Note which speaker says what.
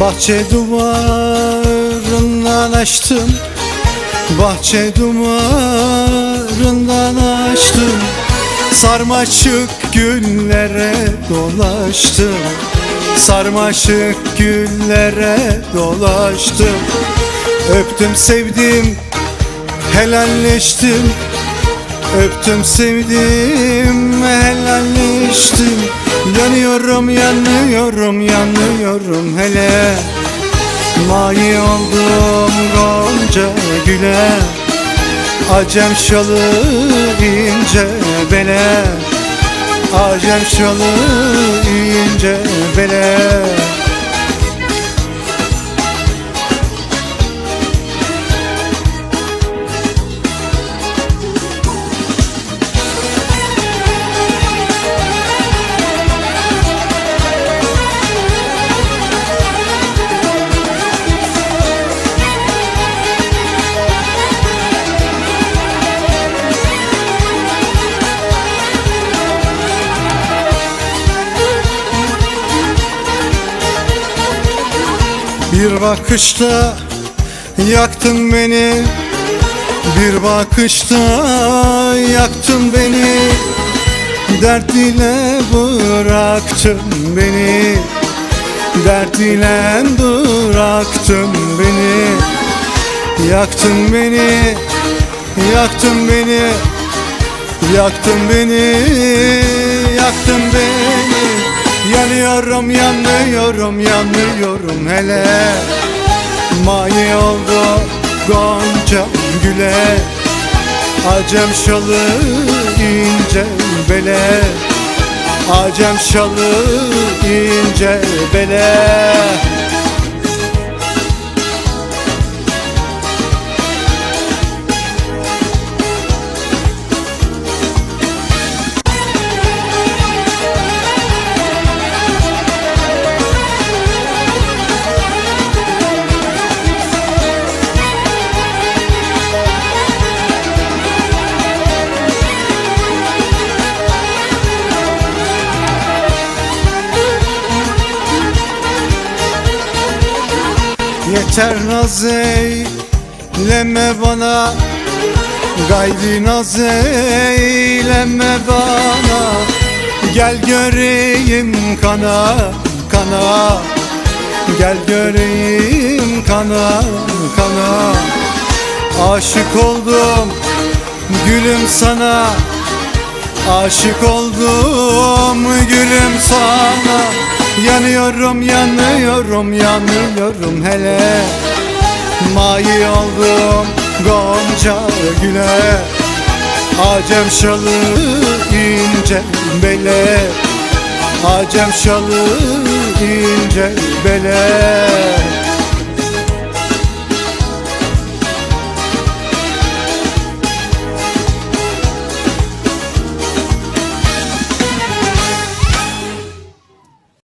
Speaker 1: Bahçe duvarından açtım. Bahçe duvarından açtım. Sarmaşık güllere dolaştım. Sarmaşık güllere dolaştım. Öptüm sevdim helalleştim Öptüm sevdim helalleştim. Yanıyorum yanıyorum yanıyorum hele. Mayi oldum gonca güle. Acem şalı ince bele. Acem şalı ince bele Bir bakışta yaktın beni. Bir bakışta yaktın beni. Dert ile bıraktın beni. Dert ile bıraktın beni. Yaktın beni Yaktın beni Yaktın beni Yanıyorum yanıyorum yanıyorum hele. Mayi oldu gonca güle. Acem şalı ince bele. Acem şalı ince bele Yeter naz eyleme bana Gayri naz eyleme bana. Gel göreyim kana kana. Gel göreyim kana kana. Aşık oldum gülüm sana Aşık oldum gülüm sana. Yanıyorum yanıyorum yanıyorum hele. Mayi oldum gonca güle. Acem şalı ince bele. Acem şalı ince bele